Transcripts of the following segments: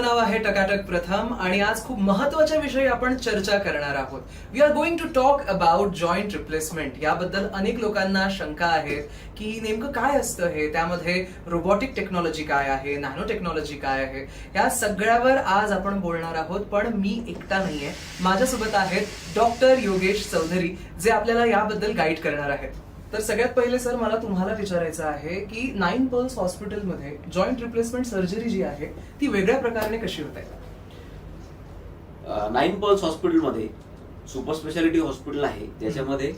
आहे टकाटक प्रथम आणि आज खूप महत्त्वाच्या विषयी आपण चर्चा करणार आहोत. We are going to talk about joint replacement याबद्दल अनेक लोकांना शंका आहेत की नेमकं काय असतं हे? त्यामध्ये रोबोटिक टेक्नॉलॉजी काय आहे? नॅनो टेक्नॉलॉजी काय आहे? या सगळ्यावर आज आपण बोलणार आहोत पण मी एकटा नाहीये. माझ्यासोबत आहेत डॉक्टर योगेश चौधरी जे आपल्याला याबद्दल गाईड करणार आहेत. तर सगळ्यात पहिले सर मला तुम्हाला विचारायचं आहे की नाईन पर्ल्स हॉस्पिटलमध्ये जॉईंट रिप्लेसमेंट सर्जरी जी आहे ती वेगळ्या प्रकाराने कशी होते नाईन पर्ल्स हॉस्पिटलमध्ये सुपर स्पेशालिटी हॉस्पिटल आहे. ज्याच्यामध्ये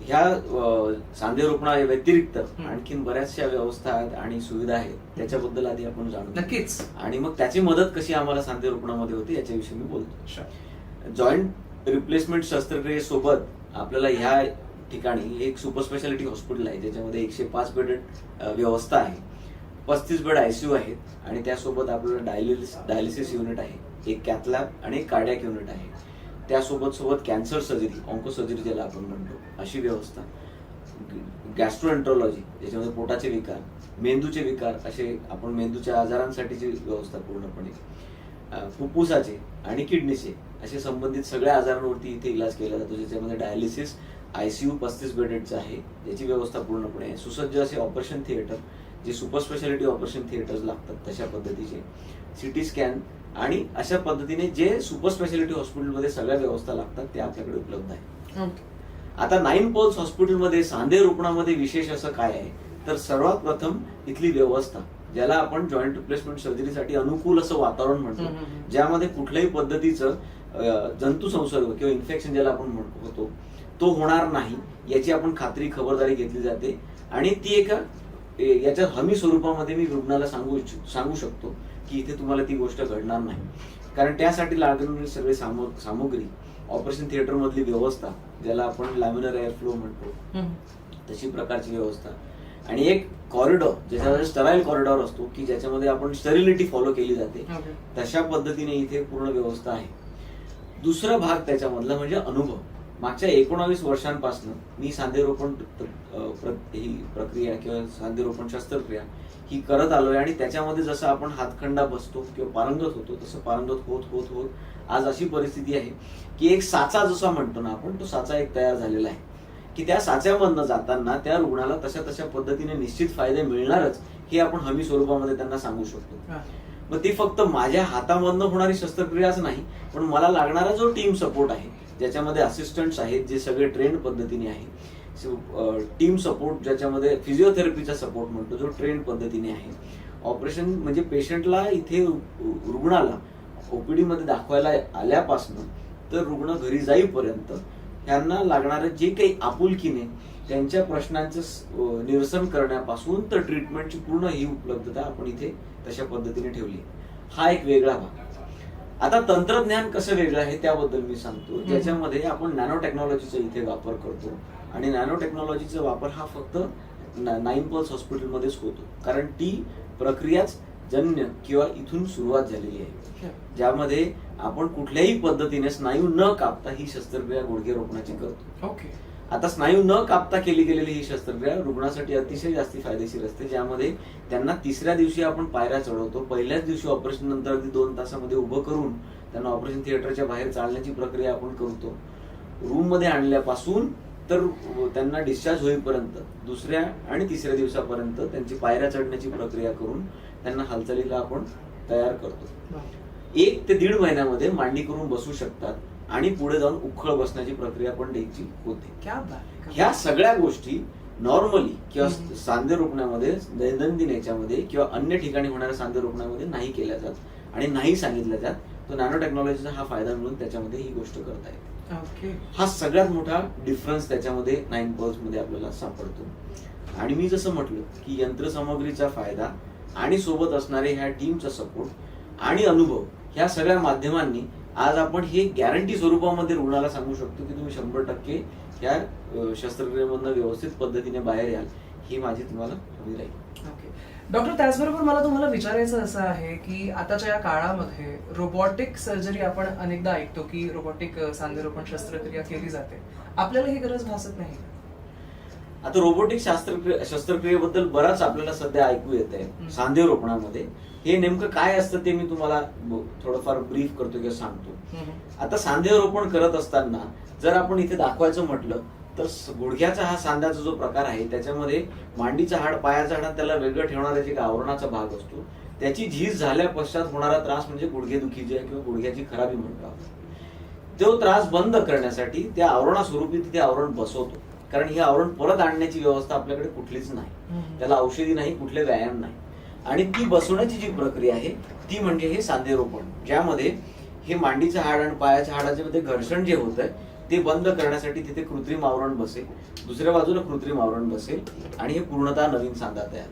ह्या अ, सांधे रोपणा व्यतिरिक्त. आणखीन बऱ्याचशा व्यवस्था आहेत आणि सुविधा आहेत. त्याच्याबद्दल आधी आपण जाणू नक्कीच. आणि मग त्याची मदत कशी आम्हाला सांधे रोपणामध्ये होते याच्याविषयी मी बोलतो. जॉईंट रिप्लेसमेंट शस्त्रक्रियेसोबत आपल्याला ह्या ठिकाणी एक सुपर स्पेशालिटी हॉस्पिटल आहे ज्याच्यामध्ये एकशे पाच बेड व्यवस्था आहे. पस्तीस बेड आय सी यू आहेत आणि त्यासोबत आपल्याला डायलिस डायलिसिस युनिट आहे एक कॅथलॅब आणि एक कार्डॅक युनिट आहे. त्यासोबत सोबत कॅन्सर सर्जरी ऑन्को सर्जरी ज्याला आपण म्हणतो अशी व्यवस्था. गॅस्ट्रोएंट्रोलॉजी ज्याच्यामध्ये पोटाचे विकार मेंदूचे विकार असे आपण मेंदूच्या आजारांसाठीची व्यवस्था पूर्णपणे. फुफ्फुसाचे आणि किडनीचे असे संबंधित सगळ्या आजारांवरती इथे इलाज केला जातो ज्याच्यामध्ये डायलिसिस आयसीयू पस्तीस बेडेडचं आहे. याची व्यवस्था पूर्णपणे आहे. सुसज्ज असे ऑपरेशन थिएटर जे सुपर स्पेशालिटी ऑपरेशन थिएटर्स लागतात तशा पद्धतीचे. सिटी स्कॅन आणि अशा पद्धतीने जे सुपर स्पेशालिटी हॉस्पिटलमध्ये सगळ्या व्यवस्था लागतात ते आपल्याकडे उपलब्ध आहे. आता नाईन पोल्स हॉस्पिटलमध्ये सांधे रुग्णामध्ये विशेष असं काय आहे? तर सर्वात प्रथम इथली व्यवस्था ज्याला आपण जॉईंट रिप्लेसमेंट सर्जरीसाठी अनुकूल असं वातावरण म्हणतो. ज्यामध्ये कुठल्याही पद्धतीचं अं, जंतू संसर्ग किंवा इन्फेक्शन ज्याला आपण म्हणतो तो होणार नाही याची आपण खात्री खबरदारी घेतली जाते. आणि ती एका याच्या हमी स्वरूपामध्ये मी रुग्णाला सांगू सांगू शकतो की इथे तुम्हाला ती गोष्ट घडणार नाही. कारण त्यासाठी लागणारी सगळी सामो- सामुग्री ऑपरेशन थिएटर मधली व्यवस्था ज्याला आपण लॅमिनर एअर फ्लो म्हणतो. तशी प्रकारची व्यवस्था. आणि एक कॉरिडॉर ज्याच्यामध्ये स्टराईल कॉरिडॉर असतो की ज्याच्यामध्ये आपण स्टरिलिटी फॉलो केली जाते Okay. तशा पद्धतीने इथे पूर्ण व्यवस्था आहे. दुसरा भाग त्याच्यामधला म्हणजे अनुभव. मागच्या एकोणावीस वर्षांपासून मी सांधेरोपण ही प्रक्रिया किंवा सांधेरोपण शस्त्रक्रिया ही करत आलोय आणि त्याच्यामध्ये जसं आपण हातखंडा बसतो किंवा पारंगत होतो तसं पारंगत होत होत होत आज अशी परिस्थिती आहे की एक साचा जसा म्हणतो ना आपण तो साचा एक तयार झालेला आहे की त्या साच्यामधनं जाताना त्या रुग्णाला तशा तशा पद्धतीने निश्चित फायदे मिळणारच हे आपण हमी स्वरूपामध्ये त्यांना सांगू शकतो. मग ती फक्त माझ्या हातामधनं होणारी शस्त्रक्रियाच नाही पण मला लागणारा जो टीम सपोर्ट आहे ज्याच्यामध्ये असिस्टंट्स आहेत जे सगळे ट्रेंड पद्धतीने आहे. टीम सपोर्ट ज्याच्यामध्ये फिजिओथेरपीचा सपोर्ट म्हणतो जो ट्रेंड पद्धतीने आहे. ऑपरेशन म्हणजे पेशंटला इथे रुग्णाला ओपीडीमध्ये दाखवायला आल्यापासनं तर रुग्ण घरी जाईपर्यंत त्यांना लागणारं जे काही आपुलकीने त्यांच्या प्रश्नांचं निरसन करण्यापासून तर ट्रीटमेंटची पूर्ण ही उपलब्धता आपण इथे तशा पद्धतीने ठेवली. हा एक वेगळा भाग. आता तंत्रज्ञान कसं वेगळं आहे त्याबद्दल मी सांगतो. ज्याच्यामध्ये आपण नॅनो टेक्नॉलॉजीचा इथे वापर करतो. आणि नॅनो टेक्नॉलॉजीचा वापर हा फक्त नाईन पल्स हॉस्पिटलमध्येच होतो. कारण ती प्रक्रियाच जन्य किंवा इथून सुरुवात झालेली आहे. ज्यामध्ये आपण कुठल्याही पद्धतीने स्नायू न कापता ही शस्त्रक्रिया गुडघे रोखण्याची करतो. Okay. आता स्नायू न कापता केली गेलेली ही शस्त्रक्रिया रुग्णासाठी अतिशय जास्ती फायदेशीर असते ज्यामध्ये त्यांना तिसऱ्या दिवशी आपण पायऱ्या चढवतो पहिल्याच दिवशी ऑपरेशन नंतर अगदी दोन तासामध्ये उभं करून त्यांना ऑपरेशन थिएटरच्या बाहेर चालण्याची प्रक्रिया आपण करतो. रूममध्ये आणल्यापासून तर त्यांना डिस्चार्ज होईपर्यंत दुसऱ्या आणि तिसऱ्या दिवसापर्यंत त्यांची पायऱ्या चढण्याची प्रक्रिया करून त्यांना हालचालीला आपण तयार करतो. एक ते दीड महिन्यामध्ये मांडी करून बसू शकतात. आणि पुढे जाऊन उखळ बसण्याची प्रक्रिया पण द्यायची होते. ह्या सगळ्या गोष्टी नॉर्मली किंवा. सांधे रोखण्यामध्ये दैनंदिन याच्यामध्ये किंवा अन्य ठिकाणी होणाऱ्या सांधे रोखण्यामध्ये नाही केल्या जात आणि नाही सांगितल्या जात तो नॅनो टेक्नॉलॉजीचा हा फायदा मिळून त्याच्यामध्ये ही गोष्ट करता येते Okay. हा सगळ्यात मोठा डिफरन्स त्याच्यामध्ये नाईन पर्ल्समध्ये आपल्याला सापडतो आणि मी जसं म्हटलं की यंत्रसामग्रीचा फायदा आणि सोबत असणारे ह्या टीमचा सपोर्ट आणि अनुभव ह्या सगळ्या माध्यमांनी आज आपण हे गॅरंटी स्वरूपामध्ये रुग्णाला सांगू शकतो की तुम्ही शंभर टक्के या शस्त्रक्रियेमधनं व्यवस्थित पद्धतीने बाहेर याल ही माझी तुम्हाला हमी राहील. ओके डॉक्टर त्याचबरोबर मला तुम्हाला विचारायचं असं आहे की आताच्या या काळामध्ये रोबोटिक सर्जरी आपण अनेकदा ऐकतो की रोबोटिक सांधेरोपण शस्त्रक्रिया केली जाते. आपल्याला ही गरज भासत नाही आता रोबोटिक शास्त्रक्रिये शस्त्रक्रियेबद्दल बराच आपल्याला सध्या ऐकू येत. आहे. सांधे रोपणामध्ये. हे नेमकं काय असतं ते मी तुम्हाला थोडंफार ब्रीफ करतो किंवा सांगतो. आता सांधे रोपण करत असताना जर आपण इथे दाखवायचं म्हटलं तर गुडघ्याचा हा सांध्याचा जो प्रकार आहे त्याच्यामध्ये मांडीचं हाड पायाचं हाड त्याला वेगळं ठेवणारा जे आवरणाचा भाग असतो. त्याची झीज झाल्या पश्चात होणारा त्रास म्हणजे गुडघेदुखी जी आहे किंवा गुडघ्याची खराबी म्हणतो आपण. तो त्रास बंद करण्यासाठी त्या आवरणा तिथे आवरण बसवतो. कारण हे आवरण परत आणण्याची व्यवस्था आपल्याकडे कुठलीच नाही. त्याला औषधी नाही कुठले व्यायाम नाही आणि ती बसवण्याची जी प्रक्रिया आहे ती म्हणजे हे सांधेरोपण ज्यामध्ये हे मांडीचं हाड आणि पायाच्या हाडाच्या मध्ये घर्षण जे होत आहे ते बंद करण्यासाठी तिथे कृत्रिम आवरण बसेल दुसऱ्या बाजूला कृत्रिम आवरण बसेल आणि हे पूर्णतः नवीन सांधा तयार.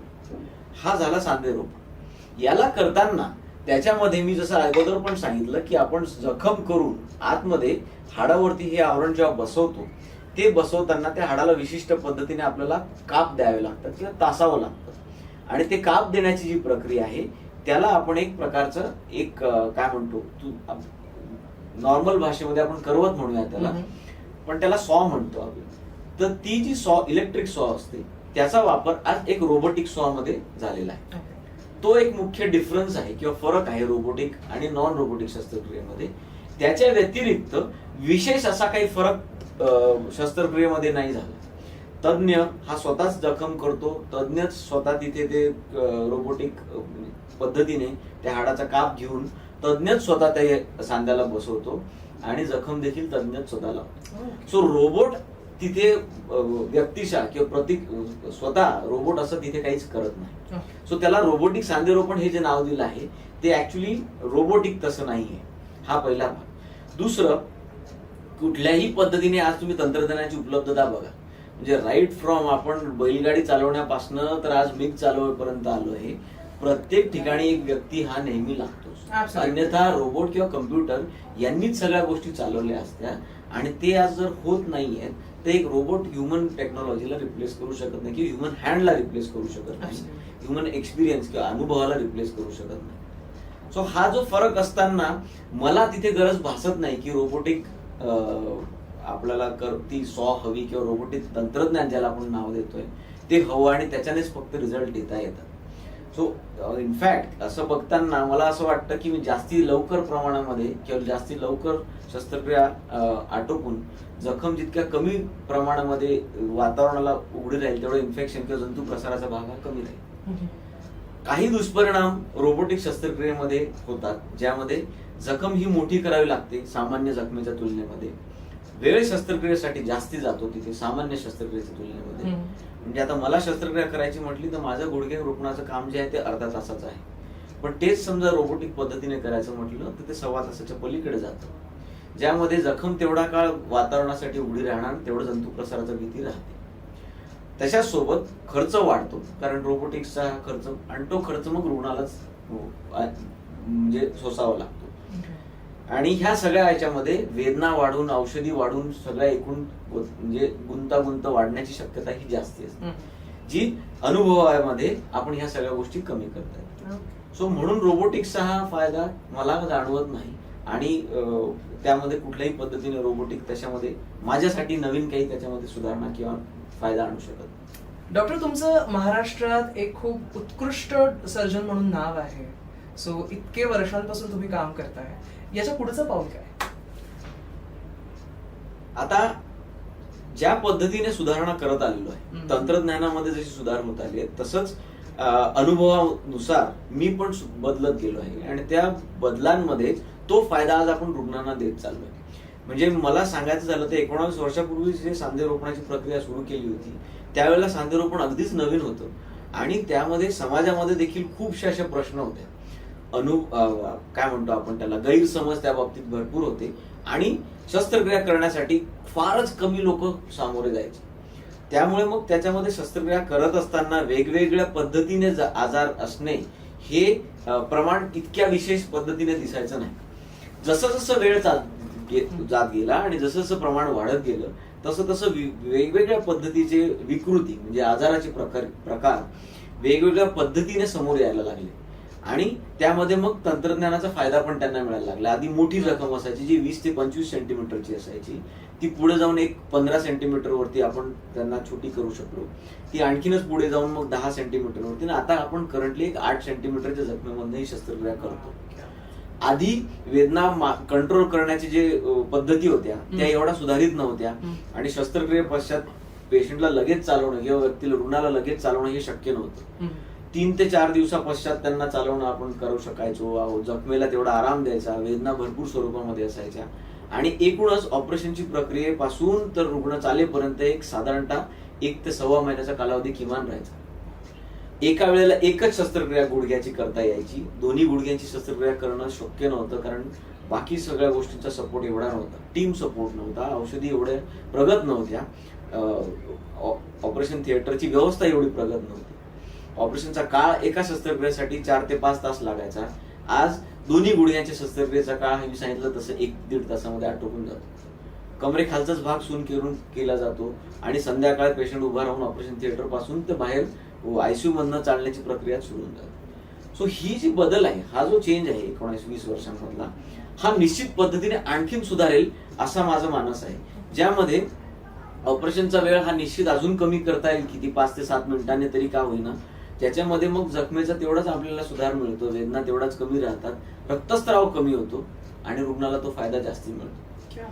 हा झाला सांधेरोपण याला करताना त्याच्यामध्ये मी जसं अगोदर पण सांगितलं की आपण जखम करून आतमध्ये हाडावरती हे आवरण जेव्हा बसवतो ते बसवताना त्या हाडाला विशिष्ट पद्धतीने आपल्याला काप द्यावे लागतात किंवा तासावं लागतं. आणि ते काप देण्याची जी प्रक्रिया आहे त्याला आपण एक प्रकारचं एक काय म्हणतो तू नॉर्मल भाषेमध्ये आपण करवत म्हणूया त्याला. पण त्याला सॉ म्हणतो आपण. तर ती जी सॉ इलेक्ट्रिक सॉ असते त्याचा वापर आज एक रोबोटिक सॉ मध्ये झालेला आहे. तो एक मुख्य डिफरन्स आहे किंवा फरक आहे रोबोटिक आणि नॉन रोबोटिक शस्त्रक्रियेमध्ये. त्याच्या व्यतिरिक्त विशेष असा काही फरक शस्त्रक्रियेमध्ये नाही झाला. तज्ञ हा स्वतःच जखम करतो. तज्ञच स्वतः तिथे ते रोबोटिक पद्धतीने त्या हाडाचा काप घेऊन तज्ञच स्वतः त्या सांध्याला बसवतो आणि जखम देखील तज्ञच स्वतः लावतो. सो रोबोट तिथे व्यक्तिशा किंवा प्रतीक स्वतः रोबोट असं तिथे काहीच करत नाही. सो त्याला रोबोटिक सांधेरोपण हे जे नाव दिलं आहे ते ऍक्च्युली रोबोटिक तसं नाहीये. हा पहिला भाग. दुसरं कुठल्याही पद्धतीने आज तुम्ही तंत्रज्ञानाची उपलब्धता बघा म्हणजे राईट फ्रॉम आपण बैलगाडी चालवण्यापासनं तर आज मिग चालवेपर्यंत आलो आहे प्रत्येक ठिकाणी एक व्यक्ती हा नेहमी लागतो. अन्यथा रोबोट किंवा कम्प्युटर यांनीच सगळ्या गोष्टी चालवल्या असत्या आणि ते आज जर होत नाहीयेत तर एक रोबोट ह्युमन टेक्नॉलॉजीला रिप्लेस करू शकत नाही किंवा ह्युमन हँडला रिप्लेस करू शकत नाही. ह्युमन एक्सपिरियन्स किंवा अनुभवाला रिप्लेस करू शकत नाही सो हा जो फरक असताना मला तिथे गरज भासत नाही की रोबोटिक आपल्याला कर ती सॉ हवी किंवा रोबोटिक तंत्रज्ञान ज्याला आपण नाव देतोय ते हवं आणि त्याच्यानेच फक्त रिझल्ट देता येतात सो इनफॅक्ट असं बघताना मला असं वाटतं की मी जास्ती लवकर प्रमाणामध्ये किंवा जास्ती लवकर शस्त्रक्रिया आटोपून जखम जितक्या कमी प्रमाणामध्ये वातावरणाला उघडी राहील तेवढं इन्फेक्शन किंवा जंतू प्रसाराचा भाग हा कमी राहील. काही दुष्परिणाम रोबोटिक शस्त्रक्रियेमध्ये होतात ज्यामध्ये जखम ही मोठी करावी लागते सामान्य जखमेच्या तुलनेमध्ये. वेळ शस्त्रक्रियेसाठी जास्ती जातो तिथे सामान्य शस्त्रक्रियेच्या तुलनेमध्ये. म्हणजे आता मला शस्त्रक्रिया करायची म्हटली तर माझं गुडघे रोपणाचं काम जे आहे ते अर्धा तासाचं आहे. पण तेच समजा रोबोटिक पद्धतीने करायचं म्हटलं तर ते सव्वा तासाच्या पलीकडे जातं. ज्यामध्ये जखम तेवढा काळ वातावरणासाठी उघडी राहणार तेवढं जंतू प्रसाराचा भीती राहते. त्याच्याच सोबत खर्च वाढतो कारण रोबोटिक्सचा खर्च आणि तो खर्च मग रुग्णालाच म्हणजे सोसावा लागतो. आणि ह्या सगळ्या याच्यामध्ये वेदना वाढून औषधी वाढून सगळ्या एकूण म्हणजे गुंतागुंत वाढण्याची शक्यता ही जास्ती असते. जी अनुभवामध्ये आपण ह्या सगळ्या गोष्टी कमी करतात. सो म्हणून रोबोटिक्सचा हा फायदा मला जाणवत नाही आणि त्यामध्ये कुठल्याही पद्धतीने रोबोटिक त्याच्यामध्ये माझ्यासाठी नवीन काही त्याच्यामध्ये सुधारणा किंवा फायदा आणू शकत. डॉक्टर तुमचं महाराष्ट्रात एक खूप उत्कृष्ट सर्जन म्हणून नाव आहे सो इतके वर्षांपासून तुम्ही काम करताय याच्या पुढचं पाऊल काय? आता ज्या पद्धतीने सुधारणा करत आलेलो आहे. तंत्रज्ञानामध्ये जशी सुधार होत आली आहे तसंच अनुभवानुसार मी पण बदलत गेलो आहे. आणि त्या बदलांमध्ये तो फायदा आज आपण रुग्णांना देत चाललोय म्हणजे मला सांगायचं झालं तर एकोणावीस वर्षापूर्वी जे सांधे रोपणाची प्रक्रिया सुरू केली होती त्यावेळेला सांधे रोपण अगदीच नवीन होतं. आणि त्यामध्ये समाजामध्ये देखील खूपशे असे प्रश्न होते. अनु अं, काय म्हणतो आपण त्याला गैरसमज त्या बाबतीत भरपूर होते आणि शस्त्रक्रिया करण्यासाठी फारच कमी लोक सामोरे जायचे. त्यामुळे मग त्याच्यामध्ये शस्त्रक्रिया करत असताना वेगवेगळ्या पद्धतीने आजार असणे हे प्रमाण इतक्या विशेष पद्धतीने दिसायचं नाही. जसं जसं वेळ जात गेला आणि जसं जसं प्रमाण वाढत गेलं तसं तसं वेगवेगळ्या पद्धतीचे विकृती म्हणजे आजाराचे प्रकार प्रकार वेगवेगळ्या पद्धतीने समोर यायला लागले. आणि त्यामध्ये मग तंत्रज्ञानाचा फायदा पण त्यांना मिळायला लागला. आधी मोठी जखम असायची जी वीस ते पंचवीस सेंटीमीटरची असायची. ती पुढे जाऊन एक पंधरा सेंटीमीटर वरती आपण त्यांना छोटी करू शकलो. ती आणखीनच पुढे जाऊन मग दहा सेंटीमीटर वरती. आता आपण करंटली एक आठ सेंटीमीटरच्या जखमेमध्ये ही शस्त्रक्रिया करतो. आधी वेदना कंट्रोल करण्याची जे पद्धती होत्या त्या. एवढ्या सुधारित नव्हत्या. आणि शस्त्रक्रिये पश्चात पेशंटला लगेच चालवणं किंवा व्यक्तीला रुग्णाला लगेच चालवणं हे शक्य नव्हतं. तीन ते चार दिवसापश्चात त्यांना चालवणं आपण करू शकायचो. अहो, जखमेला तेवढा आराम द्यायचा वेदना भरपूर स्वरूपामध्ये असायच्या. आणि एकूणच ऑपरेशनची प्रक्रियेपासून तर रुग्ण चालेपर्यंत एक साधारणतः एक ते सव्वा महिन्याचा कालावधी किमान राहायचा. एका वेळेला एकच शस्त्रक्रिया गुडघ्याची करता यायची. दोन्ही गुडघ्यांची शस्त्रक्रिया करणं शक्य नव्हतं कारण बाकी सगळ्या गोष्टींचा सपोर्ट एवढा नव्हता. टीम सपोर्ट नव्हता. औषधी एवढे प्रगत नव्हत्या. ऑपरेशन थिएटरची व्यवस्था एवढी प्रगत नव्हती. ऑपरेशनचा काळ एका शस्त्रक्रियेसाठी चार ते पाच तास लागायचा. आज दोन्ही गुडघ्यांच्या शस्त्रक्रियेचा काळ मी सांगितलं तसं एक दीड तासामध्ये आटोपून जातो. कमरेखालचाच भाग सून करून केला जातो आणि संध्याकाळ पेशंट उभा राहून ऑपरेशन थिएटरपासून ते बाहेर आयसीयू मधनं चालण्याची प्रक्रिया सुरू होऊन जाते. सो ही जी बदल आहे हा जो चेंज आहे एकोणीस वीस वर्षांमधला हा निश्चित पद्धतीने आणखीन सुधारेल असा माझा मानस आहे. ज्यामध्ये ऑपरेशनचा वेळ हा निश्चित अजून कमी करता येईल किती पाच ते सात मिनिटांनी तरी का होईना. ज्याच्यामध्ये मग जखमेचा तेवढाच आपल्याला सुधार मिळतो वेदना तेवढाच कमी राहतात रक्तस्त्राव कमी होतो आणि रुग्णाला तो फायदा जास्ती मिळतो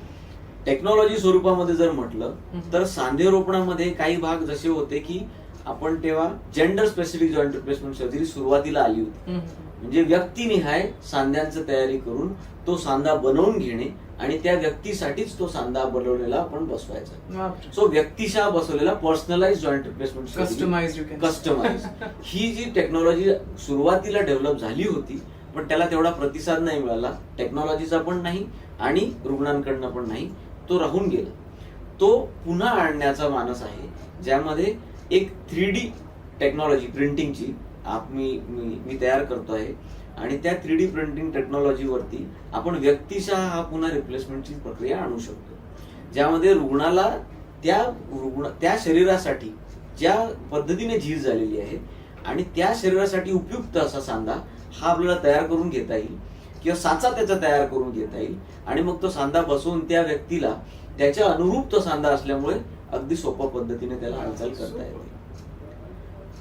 टेक्नॉलॉजी स्वरूपामध्ये जर म्हटलं. तर सांधे रोपणामध्ये काही भाग जसे होते की आपण तेव्हा gender specific joint replacement surgery सुरुवातीला आली होती. म्हणजे व्यक्तिनिहाय सांध्यांचं तयारी करून तो सांधा बनवून घेणे आणि त्या व्यक्तीसाठीच तो सांधा बनवलेला आपण बसवायचा. सो व्यक्तिशा बसवलेला personalise joint replacement say. Customise ही जी टेक्नॉलॉजी सुरुवातीला डेव्हलप झाली होती पण त्याला तेवढा प्रतिसाद नाही मिळाला. टेक्नॉलॉजीचा पण नाही आणि रुग्णांकडनं पण नाही. तो राहून गेला. तो पुन्हा आणण्याचा मानस आहे ज्यामध्ये एक थ्री डी टेक्नॉलॉजी प्रिंटिंगची आप मी मी मी तयार करतो आहे आणि त्या थ्री डी प्रिंटिंग टेक्नॉलॉजीवरती आपण व्यक्तिशः हा पुन्हा रिप्लेसमेंटची प्रक्रिया आणू शकतो. ज्यामध्ये रुग्णाला त्या रुग्ण त्या शरीरासाठी ज्या पद्धतीने झीज झालेली आहे आणि त्या शरीरासाठी उपयुक्त असा सांधा हा आपल्याला तयार करून घेता येईल किंवा साचा त्याचा तयार करून घेता येईल आणि मग तो सांधा बसवून त्या व्यक्तीला त्याच्या अनुरूप तो सांधा असल्यामुळे अगदी सोप्या पद्धतीने त्याला हालचाल करता येते.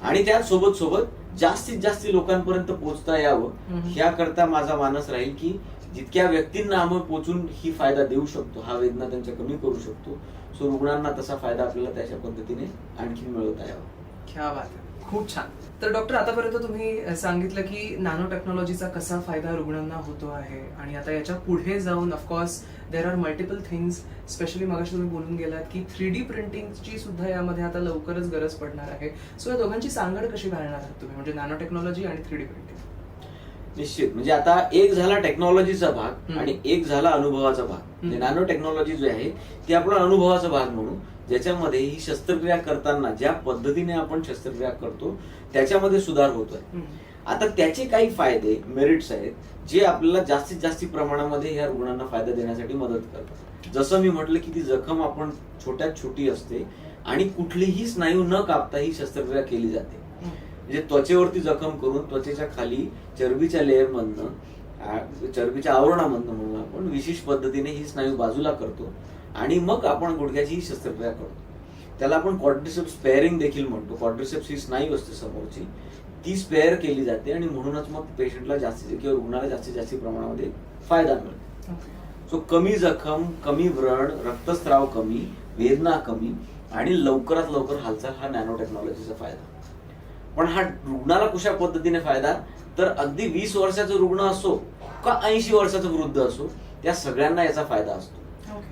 आणि त्या सोबत सोबत जास्तीत जास्त लोकांपर्यंत पोहोचता यावं हम्म. याकरता माझा मानस राहील की जितक्या व्यक्तींना आम्ही पोचून ही फायदा देऊ शकतो हा वेदना त्यांच्या कमी करू शकतो सो रुग्णांना तसा फायदा आपल्याला त्याच्या पद्धतीने आणखी मिळवता यावा क्या बात खूप छान. तर डॉक्टर आतापर्यंत तुम्ही सांगितलं की नॅनो टेक्नॉलॉजीचा कसा फायदा रुग्णांना होतो आहे आणि आता याच्यापुढे जाऊन of course there are multiple things specially मगाशी तुम्ही बोलून गेलात की थ्री डी प्रिंटिंगची सुद्धा यामध्ये आता लवकरच गरज पडणार आहे. सो या दोघांची सांगड कशी घालणार आहात तुम्ही? म्हणजे नॅनो टेक्नॉलॉजी आणि थ्री डी प्रिंटिंग निश्चित. म्हणजे आता एक झाला टेक्नॉलॉजीचा भाग. आणि एक झाला अनुभवाचा भाग. नॅनो टेक्नॉलॉजी जो आहे ती आपण अनुभवाचा भाग म्हणू ज्याच्यामध्ये ही शस्त्रक्रिया करताना ज्या पद्धतीने आपण शस्त्रक्रिया करतो त्याच्यामध्ये सुधार होतोय. आता त्याचे काही फायदे मेरिट्स आहेत जे आपल्याला जास्तीत जास्त प्रमाणामध्ये ह्या रुग्णांना फायदा देण्यासाठी मदत करतात. जसं मी म्हटलं की ती जखम आपण छोट्यात छोटी असते आणि कुठलीही स्नायू न कापता ही शस्त्रक्रिया केली जाते. म्हणजे त्वचेवरती जखम करून त्वचेच्या खाली चरबीच्या लेअरमधनं चरबीच्या आवरणामधनं म्हणून आपण विशेष पद्धतीने ही स्नायू बाजूला करतो आणि मग आपण गुडघ्याची ही शस्त्रक्रिया करतो. त्याला आपण क्वाड्रिसेप्स स्पेअरिंग देखील म्हणतो. क्वाड्रिसेप्स ही स्नायू असते समोरची. ती स्पेअर केली जाते आणि म्हणूनच मग पेशंटला जास्तीत किंवा रुग्णाला जास्तीत जास्त प्रमाणामध्ये फायदा मिळतो. सो कमी जखम कमी व्रण रक्तस्राव कमी वेदना कमी आणि लवकरात लवकर हालचाल हा नॅनो टेक्नॉलॉजीचा फायदा. पण हा रुग्णाला कशा पद्धतीने फायदा? तर अगदी वीस वर्षाचा रुग्ण असो का ऐंशी वर्षाचा वृद्ध असो त्या सगळ्यांना याचा फायदा असतो.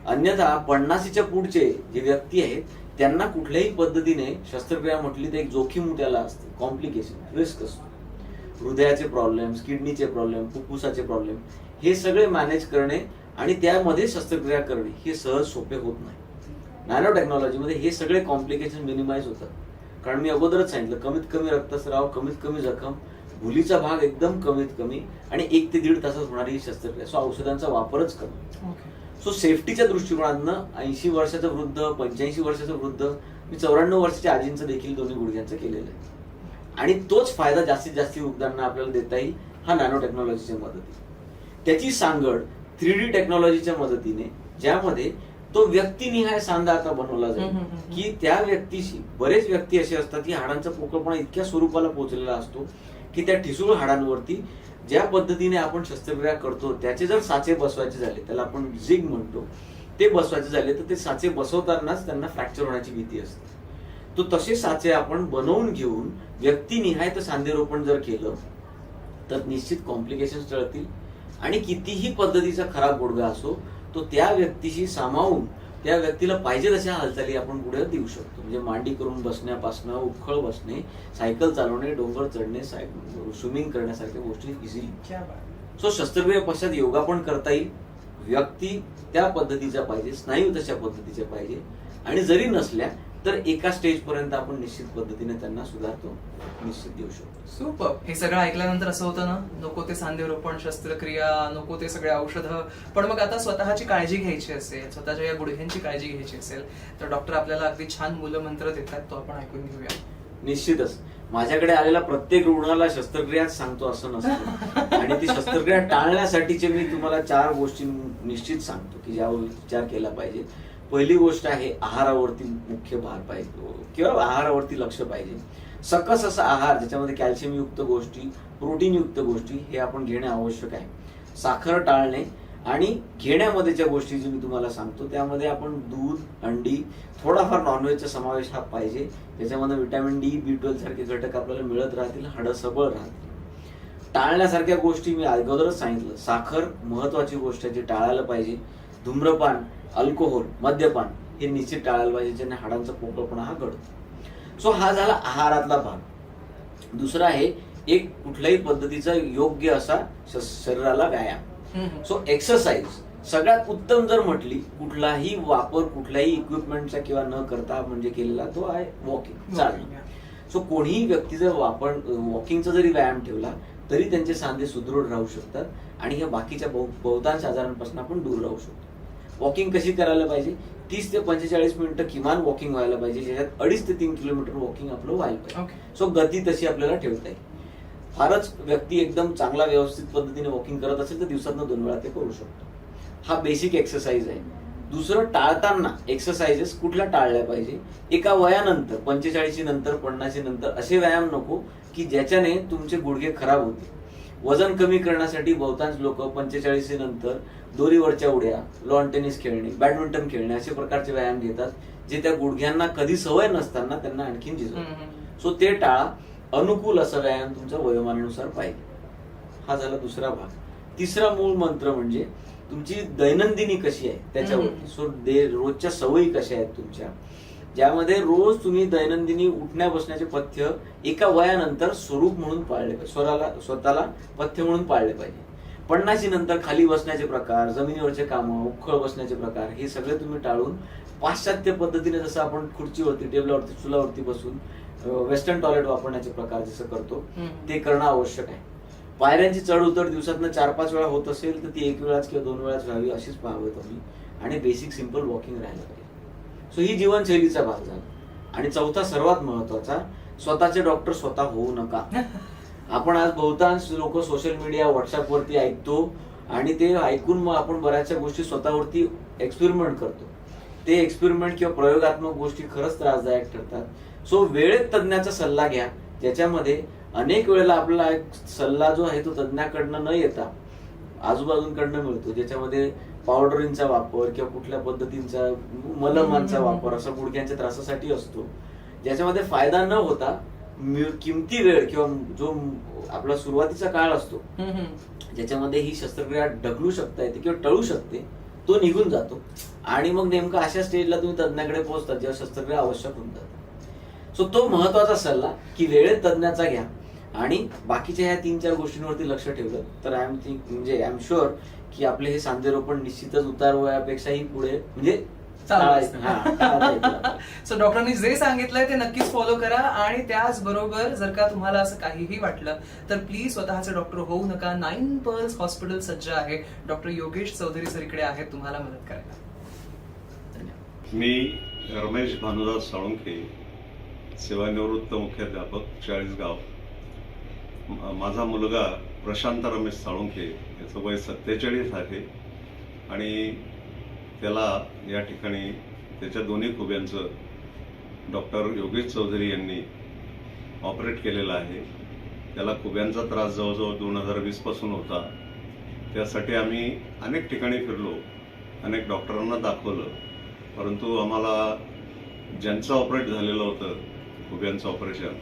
अन्यथा पन्नासीच्या पुढचे जे व्यक्ती आहेत त्यांना कुठल्याही पद्धतीने शस्त्रक्रिया म्हटली तर एक जोखीम त्याला असते. कॉम्प्लिकेशन रिस्क असतो. हृदयाचे प्रॉब्लेम किडनीचे प्रॉब्लेम फुफ्फुसाचे प्रॉब्लेम हे सगळे मॅनेज करणे आणि त्यामध्ये शस्त्रक्रिया करणे हे सहज सोपे होत नाही. नॅनो टेक्नॉलॉजीमध्ये हे सगळे कॉम्प्लिकेशन मिनिमाइज होतात. कारण मी अगोदरच सांगितलं कमीत कमी रक्तस्राव कमीत कमी जखम भुलीचा भाग एकदम कमीत कमी आणि एक ते दीड तासात होणारी ही शस्त्रक्रिया. सो औषधांचा वापरच कमी. सो सेफ्टीच्या दृष्टिकोनातनं ऐंशी वर्षाचं वृद्ध पंच्याऐंशी वर्षाचं वृद्ध मी चौऱ्याण्णव वर्षाच्या आजींचं देखील दोन्ही गुडघ्यांचं केलेलं आहे. आणि तोच फायदा जास्तीत जास्त वृद्धांना आपल्याला देता येईल हा नॅनो टेक्नॉलॉजीच्या मदतीने. त्याची सांगड थ्री डी टेक्नॉलॉजीच्या मदतीने ज्यामध्ये तो व्यक्तिनिहाय सांधा आता बनवला जाईल. की त्या व्यक्तीशी बरेच व्यक्ती असे असतात की हाडांचा पोकळपणा इतक्या स्वरूपाला पोहोचलेला असतो की त्या ठिसूळ हाडांवरती ज्या पद्धतीने आपण शस्त्रक्रिया करतो त्याचे जर साचे बसवायचे झाले त्याला आपण झिग म्हणतो ते बसवायचे झाले तर ते साचे बसवतानाच त्यांना फ्रॅक्चर होण्याची भीती असते. तो तसे साचे आपण बनवून घेऊन व्यक्तिनिहाय तर सांधेरोपण जर केलं तर निश्चित कॉम्प्लिकेशन टळतील. आणि कितीही पद्धतीचा खराब गुडघा असो तो त्या व्यक्तीशी सामावून त्या व्यक्तीला पाहिजे तशा हालचाली आपण पुढे देऊ शकतो. म्हणजे मांडी करून बसण्यापासनं उखळ बसणे सायकल चालवणे डोंगर चढणे स्विमिंग करण्यासारख्या गोष्टी इझिली. सो शस्त्रक्रिये पश्चात योगा पण करता येईल. व्यक्ती त्या पद्धतीचा पाहिजे स्नायू तशा पद्धतीचे पाहिजे. आणि जरी नसल्या तर एका स्टेज पर्यंत आपण निश्चित पद्धतीने त्यांना सुधारतो निश्चित देऊ शकतो. सुपर हे सगळं ऐकल्यानंतर असं होतं ना नको ते सांधेरोपण शस्त्रक्रिया नको ते सगळे औषधं. पण मग आता स्वतःची काळजी घ्यायची असेल स्वतःच्या या गुडघ्यांची काळजी घ्यायची असेल तर डॉक्टर आपल्याला अगदी छान मूलमंत्र देतात तो आपण ऐकून घेऊया. निश्चितच. माझ्याकडे आलेला प्रत्येक रुग्णाला शस्त्रक्रियाच सांगतो असं नसतं. आणि ती शस्त्रक्रिया टाळण्यासाठीचे मी तुम्हाला चार गोष्टी निश्चित सांगतो की ज्यावर विचार केला पाहिजे. पहिली गोष्ट आहे आहारावरती मुख्य भार पाहिजे. किंवा आहारावरती लक्ष पाहिजे. सकस असा आहार ज्याच्यामध्ये कॅल्शियम युक्त गोष्टी प्रोटीन युक्त गोष्टी हे आपण घेणे आवश्यक आहे. साखर टाळणे आणि घेण्यामध्ये ज्या गोष्टी जे मी तुम्हाला सांगतो त्यामध्ये आपण दूध अंडी थोडाफार नॉनव्हेजचा समावेश हा पाहिजे. त्याच्यामध्ये विटॅमिन डी बी ट्वेल्व सारखे घटक आपल्याला मिळत राहतील हाडं सबळ राहतील. टाळण्यासारख्या गोष्टी मी अगोदरच सांगितलं. साखर महत्वाची गोष्ट आहे जी टाळायला पाहिजे. धूम्रपान अल्कोहोल मद्यपान हे निश्चित टाळायला पाहिजे ज्याने हाडांचा पोकळपणा हा घडतो. सो हा झाला आहारातला भाग. दुसरा आहे एक कुठल्याही पद्धतीचा योग्य असा शरीराला व्यायाम. सो एक्सरसाइज सगळ्यात उत्तम जर म्हटली कुठलाही वापर कुठल्याही इक्विपमेंटचा किंवा न करता म्हणजे केलेला तो आहे वॉकिंग चालणं. सो कोणीही व्यक्ती जर वापर वॉकिंगचा जरी व्यायाम ठेवला तरी त्यांचे सांधे सुदृढ राहू शकतात आणि ह्या बाकीच्या बहु- बहुतांश आजारांपासून आपण दूर राहू शकतो. वॉकिंग कशी करायला पाहिजे? तीस ते पंचेचाळीस मिनिटं किमान वॉकिंग व्हायला पाहिजे ज्याच्यात अडीच ते तीन किलोमीटर वॉकिंग आपलं व्हायला पाहिजे. सो गती तशी आपल्याला ठेवता येईल. फारच व्यक्ती एकदम चांगला व्यवस्थित पद्धतीने वॉकिंग करत असेल तर दिवसातनं दोन वेळा ते करू शकतो. हा बेसिक एक्सरसाइज आहे. दुसरं टाळताना एक्सरसाइजेस कुठल्या टाळल्या पाहिजे? एका वयानंतर पंचेचाळीसी नंतर पन्नासी नंतर असे व्यायाम नको की ज्याच्याने तुमचे गुडघे खराब होते वजन कमी करण्यासाठी बहुतांश लोक पंचेचाळीसी नंतर दोरीवरच्या उड्या लॉन टेनिस खेळणे बॅडमिंटन खेळणे असे प्रकारचे व्यायाम घेतात जे त्या गुडघ्यांना कधी सवय नसताना त्यांना आणखीन हम्म. सो ते टाळा अनुकूल असा व्यायाम तुमच्या वयोमानानुसार पाहिजे. हा झाला दुसरा भाग. तिसरा मूळ मंत्र म्हणजे तुमची दैनंदिनी कशी आहे त्याच्यावरती. सो दे रोजच्या सवयी कशा आहेत तुमच्या? ज्यामध्ये रोज तुम्ही दैनंदिनी उठण्या बसण्याचे पथ्य एका वयानंतर स्वरूप म्हणून पाळले पाहिजे स्वराला स्वतःला पथ्य म्हणून पाळले पाहिजे. पन्नाशी नंतर खाली बसण्याचे प्रकार जमिनीवरचे कामं उखळ बसण्याचे प्रकार हे सगळे तुम्ही टाळून पाश्चात्य पद्धतीने जसं आपण खुर्चीवरती टेबलावरती चुलावरती बसून वेस्टर्न टॉयलेट वापरण्याचे प्रकार जसं करतो. ते करणं आवश्यक आहे. पायऱ्यांची चढ उतर दिवसातनं चार पाच वेळा होत असेल तर ती एक वेळाच किंवा दोन वेळाच व्हावी अशीच पाहावी तुम्ही. आणि बेसिक सिंपल वॉकिंग राहायला पाहिजे. सो ही जीवनशैलीचा भाग झाला. आणि चौथा सर्वात महत्त्वाचा स्वतःचे डॉक्टर स्वतः होऊ नका. आपण आज बहुतांश लोक सोशल मीडिया व्हॉट्सअपवरती ऐकतो आणि ते ऐकून मग आपण बऱ्याचशा गोष्टी स्वतःवरती एक्सपेरिमेंट करतो. ते एक्सपेरिमेंट किंवा प्रयोगात्मक गोष्टी खरंच त्रासदायक ठरतात. सो वेळेत तज्ज्ञाचा सल्ला घ्या. ज्याच्यामध्ये अनेक वेळेला आपला एक सल्ला जो आहे तो तज्ज्ञाकडनं न येता आजूबाजूंकडनं मिळतो. ज्याच्यामध्ये पावडरींचा वापर किंवा कुठल्या पद्धतींचा मलमांचा वापर असा गुडघ्यांच्या त्रासासाठी असतो. ज्याच्यामध्ये फायदा न होता किमती वेळ किंवा जो आपला सुरुवातीचा काळ असतो. ज्याच्यामध्ये ही शस्त्रक्रिया ढकलू शकता येते किंवा टळू शकते तो निघून जातो. आणि मग नेमका अशा स्टेजला तुम्ही तज्ञाकडे पोहोचतात जेव्हा शस्त्रक्रिया आवश्यक होऊन जाते. सो तो महत्त्वाचा सल्ला की वेळेत तज्ञाचा घ्या. आणि बाकीच्या ह्या तीन चार गोष्टींवरती लक्ष ठेवलं तर आय एम थिंक म्हणजे आय एम शुअर की आपले हे सांधेरोपण निश्चितच उतार वयापेक्षाही पुढे म्हणजे हा, आपल्याला. सो डॉक्टरांनी जे सांगितलंय ते नक्कीच फॉलो करा आणि त्याचबरोबर जर का तुम्हाला असं काहीही वाटलं तर प्लीज स्वतःचे डॉक्टर होऊ नका. नाईन पर्ल्स हॉस्पिटल सज्ज आहे. डॉक्टर योगेश चौधरी सर इकडे आहेत. तुम्हाला मदत करायला धन्यवाद. मी रमेश भानुदास साळुंखे सेवानिवृत्त मुख्याध्यापक चाळीसगाव. म- माझा मुलगा प्रशांत रमेश साळुंखे याचं वय सत्तेचाळीस आहे. आणि त्याला या ठिकाणी त्याच्या दोन्ही खुब्यांचं डॉक्टर योगेश चौधरी यांनी ऑपरेट केलेलं आहे. त्याला खुब्यांचा त्रास जवळजवळ दोन हजार वीसपासून होता. त्यासाठी आम्ही अनेक ठिकाणी फिरलो अनेक डॉक्टरांना दाखवलं. परंतु आम्हाला ज्यांचं ऑपरेट झालेलं होतं खुब्यांचं ऑपरेशन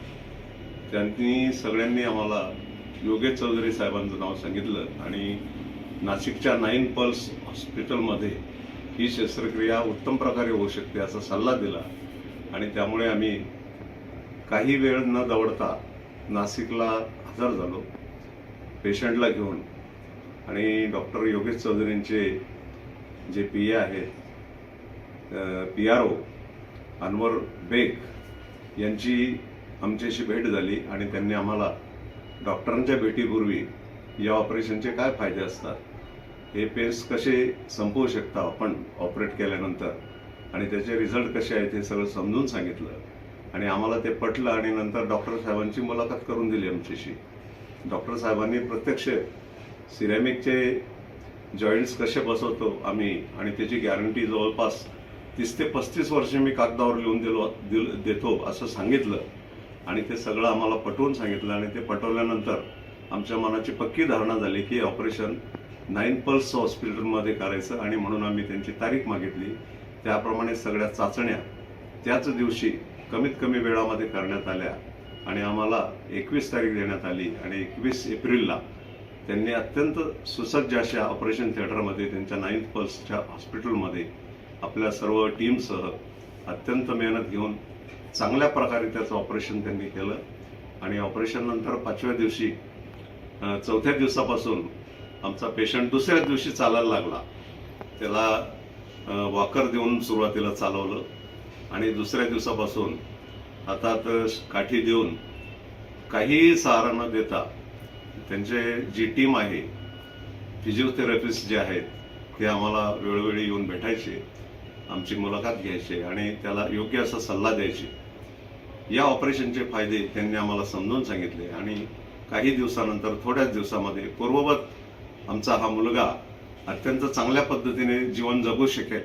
त्यांनी सगळ्यांनी आम्हाला योगेश चौधरी साहेबांचं नाव सांगितलं आणि नाशिकच्या नाईन पल्स हॉस्पिटलमध्ये ही शस्त्रक्रिया उत्तम प्रकारे होऊ शकते असा सल्ला दिला. आणि त्यामुळे आम्ही काही वेळ न दवडता नाशिकला हजर झालो पेशंटला घेऊन. आणि डॉक्टर योगेश चौधरींचे जे पी ए आहेत P R O Anwar Baig यांची आमच्याशी भेट झाली आणि त्यांनी आम्हाला डॉक्टरांच्या भेटीपूर्वी या ऑपरेशनचे काय फायदे असतात हे पेन्स कसे संपवू शकता आपण ऑपरेट केल्यानंतर? आणि त्याचे रिझल्ट कसे आहेत हे सगळं समजून सांगितलं. आणि आम्हाला ते पटलं आणि नंतर डॉक्टर साहेबांची मुलाखत करून दिली आमच्याशी. डॉक्टर साहेबांनी प्रत्यक्ष सिरॅमिकचे जॉईंट्स कसे बसवतो आम्ही आणि त्याची गॅरंटी जवळपास तीस ते पस्तीस वर्ष मी कागदावर लिहून दिलो दिल देतो असं सांगितलं. आणि ते सगळं आम्हाला पटवून सांगितलं आणि ते पटवल्यानंतर आमच्या मनाची पक्की धारणा झाली की ऑपरेशन नाईन पल्स हॉस्पिटलमध्ये करायचं आणि म्हणून आम्ही त्यांची तारीख मागितली. त्याप्रमाणे सगळ्या चाचण्या त्याच दिवशी कमीत कमी वेळामध्ये करण्यात आल्या आणि आम्हाला एकवीस तारीख देण्यात आली आणि एकवीस एप्रिलला त्यांनी अत्यंत सुसज्ज अशा ऑपरेशन थिएटरमध्ये त्यांच्या नाईन्थ पल्सच्या हॉस्पिटलमध्ये आपल्या सर्व टीमसह अत्यंत मेहनत घेऊन चांगल्या प्रकारे त्याचं ऑपरेशन त्यांनी केलं. आणि ऑपरेशननंतर पाचव्या दिवशी चौथ्या दिवसापासून आमचा पेशंट दुसऱ्या दिवशी चालायला लागला. त्याला वॉकर देऊन सुरुवातीला चालवलं आणि दुसऱ्या दिवसापासून हातात काठी देऊन काहीही सहारा न देता त्यांचे जी टीम आहे फिजिओथेरपिस्ट जे आहेत ते आम्हाला वेळोवेळी येऊन भेटायचे आमची मुलाखत घ्यायची आणि त्याला योग्य असा सल्ला द्यायचे. या ऑपरेशनचे फायदे त्यांनी आम्हाला समजून सांगितले आणि काही दिवसानंतर थोड्याच दिवसामध्ये पूर्ववत आमचा हा मुलगा अत्यंत चांगल्या पद्धतीने जीवन जगू शकेल.